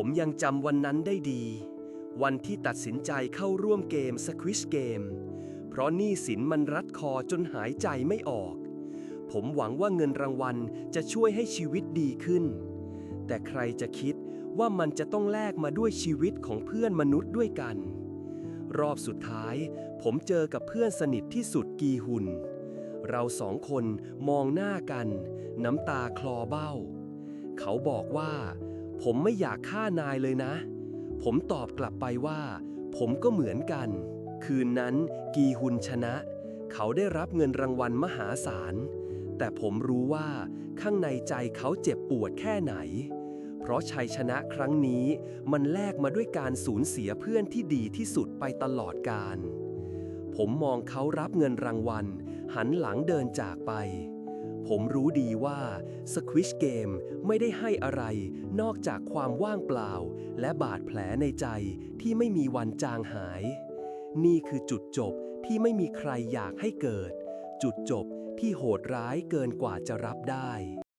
ผมยังจำวันนั้นได้ดี วันที่ตัดสินใจเข้าร่วมเกมสควิชเกม เพราะหนี้สินมันรัดคอจนหายใจไม่ออก ผมหวังว่าเงินรางวัลจะช่วยให้ชีวิตดีขึ้น แต่ใครจะคิดว่ามันจะต้องแลกมาด้วยชีวิตของเพื่อนมนุษย์ด้วยกัน รอบสุดท้าย ผมเจอกับเพื่อนสนิทที่สุดกีหุน เราสองคนมองหน้ากัน น้ำตาคลอเบ้า เขาบอกว่า ผมไม่อยากฆ่านายเลยนะ ผมตอบกลับไปว่า ผมก็เหมือนกัน คืนนั้นกีฮุนชนะ เขาได้รับเงินรางวัลมหาศาล แต่ผมรู้ว่าข้างในใจเขาเจ็บปวดแค่ไหน เพราะชัยชนะครั้งนี้มันแลกมาด้วยการสูญเสียเพื่อนที่ดีที่สุดไปตลอดกาลผมมองเขารับเงินรางวัล หันหลังเดินจากไป ผมรู้ดีว่าสควิชเกมไม่ได้ให้อะไรนอกจากความว่างเปล่า และบาดแผลในใจที่ไม่มีวันจางหาย นี่คือจุดจบที่ไม่มีใครอยากให้เกิด จุดจบที่โหดร้ายเกินกว่าจะรับได้